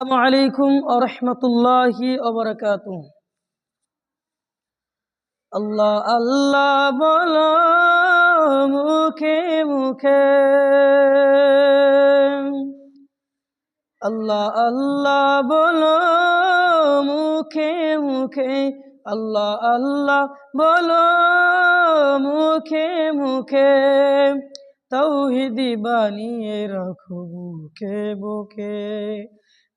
আসসালামু আলাইকুম আরহামতুল্লাহি ওবরাকাতু আল্লাহ আল্লাহ বলো মুখে মুখে। আল্লাহ আল্লাহ বলো মুখে মুখে। আল্লাহ আল্লাহ বলো মুখে মুখে। তৌহিদি বানিয়ে রাখো বুকে বুকে।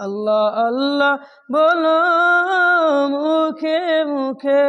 আল্লাহ আল্লাহ বলো মুখে মুখে।